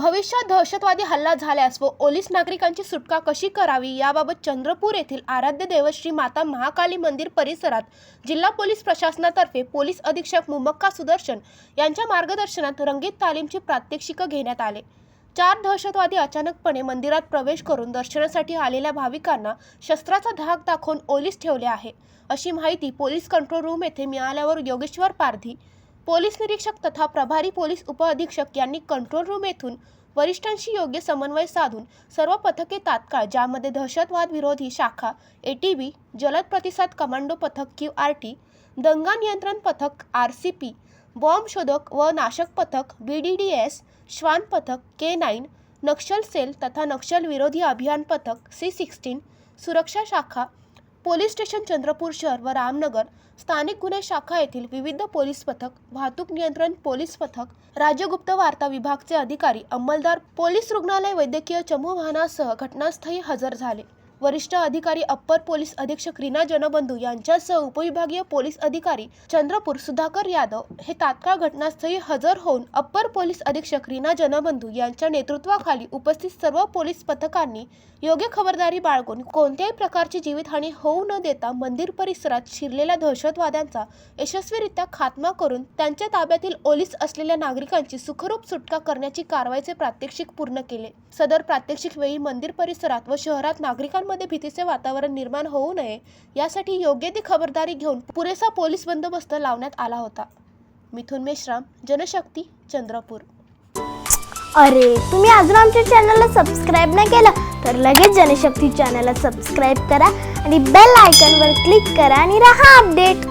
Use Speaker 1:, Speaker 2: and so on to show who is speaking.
Speaker 1: भविष्यात दहशतवादी हल्ला झाल्यास व ओलीस नागरिकांची सुटका कशी करावी याबाबत चंद्रपूर येथील आराध्य देवश्री माता महाकाली मंदिर परिसरात जिल्हा पोलीस प्रशासनातर्फे पोलीस अधीक्षक मुमक्का सुदर्शन यांच्या मार्गदर्शनात रंगीत तालीमची प्रात्यक्षिकं घेण्यात आले. चार दहशतवादी अचानकपणे मंदिरात प्रवेश करून दर्शनासाठी आलेल्या भाविकांना शस्त्राचा धाक दाखवून ओलीस ठेवले आहे. अशी माहिती पोलीस कंट्रोल रूम येथे मिळाल्यावर योगेश्वर पारधी पोलीस निरीक्षक तथा प्रभारी पोलीस उपअधीक्षक यांनी कंट्रोल रूम येथून वरिष्ठांशी योग्य समन्वय साधून सर्व पथके तात्काळ ज्यामध्ये दहशतवाद विरोधी शाखा एटीबी जलद प्रतिसाद कमांडो पथक क्यू आर टी दंगा नियंत्रण पथक आर सी पी बॉम्ब शोधक व नाशक पथक बी डी डी एस श्वान पथक के नाईन नक्षल सेल तथा नक्षल विरोधी अभियान पथक सी सिक्स्टीन सुरक्षा शाखा पोलीस स्टेशन चंद्रपूर शहर व रामनगर स्थानिक गुन्हे शाखा येथील विविध पोलीस पथक वाहतूक नियंत्रण पोलीस पथक राज्यगुप्त वार्ता विभागचे अधिकारी अंमलदार पोलीस रुग्णालय वैद्यकीय चमू वाहनासह घटनास्थळी हजर झाले. वरिष्ठ अधिकारी अप्पर पोलीस अधीक्षक रीना जनबंधू यांच्यासह उपविभागीय पोलीस अधिकारी चंद्रपूर सुधाकर यादव हे तात्काळ घटनास्थळी हजर होऊन अप्पर पोलीस अधीक्षक रीना जनबंधू यांच्या नेतृत्वाखाली उपस्थित सर्व पोलीस पथकांनी योग्य खबरदारी बाळगून कोणत्याही प्रकारची जीवितहानी होऊ न देता मंदिर परिसरात शिरलेल्या दहशतवाद्यांचा यशस्वीरित्या खात्मा करून त्यांच्या ताब्यातील ओलीस असलेल्या नागरिकांची सुखरूप सुटका करण्याची कारवाईचे प्रात्यक्षिक पूर्ण केले. सदर प्रात्यक्षिक वेळी मंदिर परिसरात व शहरात नागरिकांमध्ये भीतीचे वातावरण निर्माण होऊ नये यासाठी योग्य ती खबरदारी घेऊन पुरेसा पोलीस बंदोबस्त लावण्यात आला होता. मिथुन मेश्राम जनशक्ती चंद्रपूर.
Speaker 2: अरे तुम्ही अजून आमच्या चॅनलला सबस्क्राईब नाही केलं तर लगेच जनशक्ती चॅनलला सबस्क्राईब करा आणि बेल आयकॉनवर क्लिक करा आणि राहा अपडेट